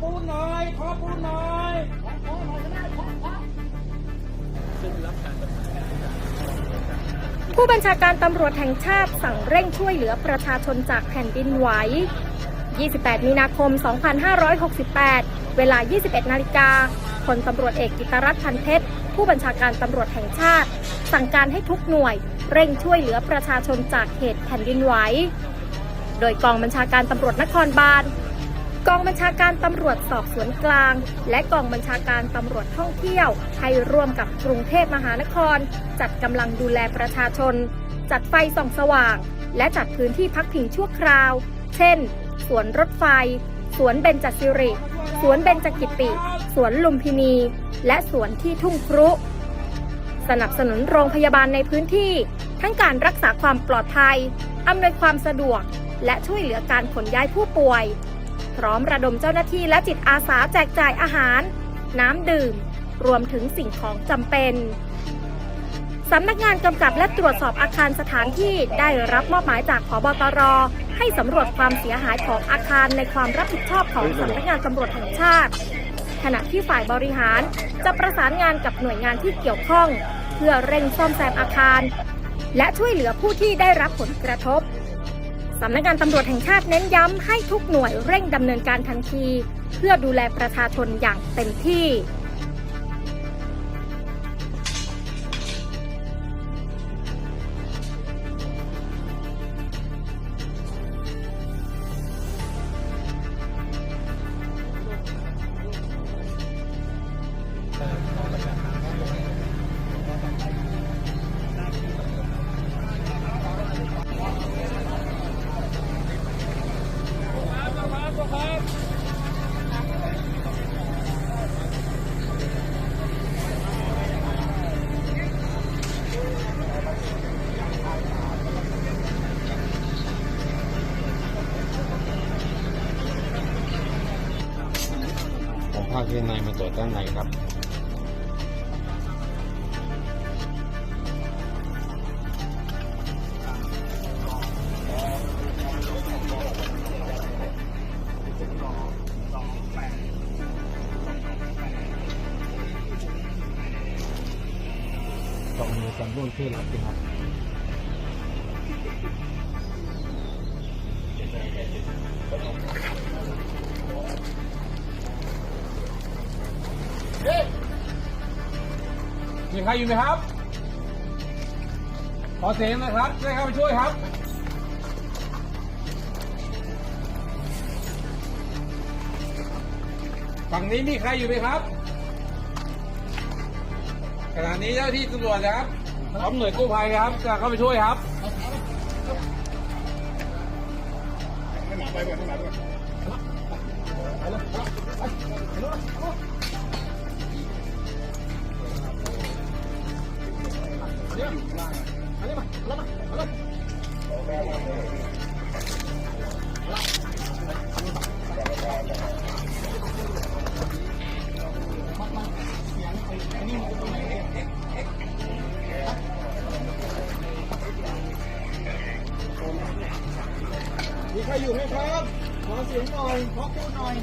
ปูนหน่อยขอปูนหน่อยผู้บัญชาการตำรวจแห่งชาติสั่งเร่งช่วยเหลือประชาชนจากแผ่นดินไหว 28 มีนาคม 2568 เวลา 21 นาฬิกาพลตำรวจเอกกิตรัตน์พันเพชร ผู้บัญชาการตำรวจแห่งชาติ สั่งการให้ทุกหน่วย เร่งช่วยเหลือประชาชนจากเหตุแผ่นดินไหว โดยกองบัญชาการตำรวจนครบาล กองบัญชาการตำรวจสอบสวนกลาง และกองบัญชาการตำรวจท่องเที่ยว ให้ร่วมกับกรุงเทพมหานคร จัดกำลังดูแลประชาชน จัดไฟส่องสว่าง และจัดพื้นที่พักพิงชั่วคราว เช่น สวนรถไฟ สวนเบญจสิริ สวนเบญจกิติ สวนลุมพินี และสวนที่ทุ่งครุ สนับสนุนโรงพยาบาลในพื้นที่ ทั้งการรักษาความปลอดภัยอำนวยความสะดวก และช่วยเหลือการขนย้ายผู้ป่วย พร้อมระดมเจ้าหน้าที่และจิตอาสาแจกจ่ายอาหาร น้ำดื่ม รวมถึงสิ่งของจำเป็นสำนักงานกำกับและตรวจสอบอาคารสถานที่ได้รับมอบหมายจากผบตร ให้สำรวจความเสียหายของอาคารในความรับผิดชอบของสำนักงานตำรวจแห่งชาติ ขณะที่ฝ่ายบริหารจะประสานงานกับหน่วยงานที่เกี่ยวข้อง เพื่อเร่งซ่อมแซมอาคาร และช่วยเหลือผู้ที่ได้รับผลกระทบ สำนักงานตำรวจแห่งชาติเน้นย้ำให้ทุกหน่วยเร่งดำเนินการทันที เพื่อดูแลประชาชนอย่างเต็มที่ ผมพาเครื่องในมาตรวจด้านในครับต้องมีการรุ่นที่รับสิครับเจ็ดใจเจ็ดใจ มีใครอยู่ไหมครับ ขอเสียงนะครับช่วยเข้าไปช่วยครับฝั่งนี้มีใครอยู่ไหมครับขณะนี้เจ้าหน้าที่ตำรวจนะครับพร้อมหน่วยกู้ภัยนะครับจะเข้าไปช่วยครับ มีใครอยู่ไหมครับ ขอเสียงหน่อย ขอพูดหน่อย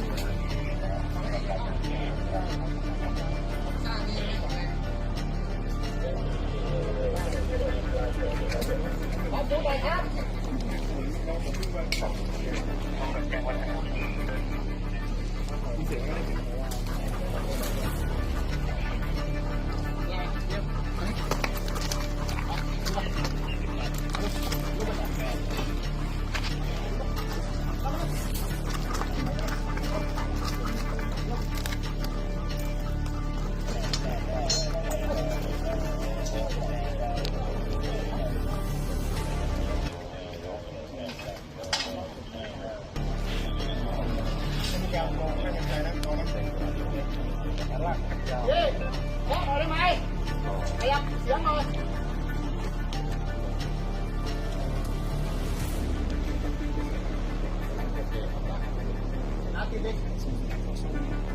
Bóp rồi đấy mày Đẹp, tiếng rồi Hãy subscribe cho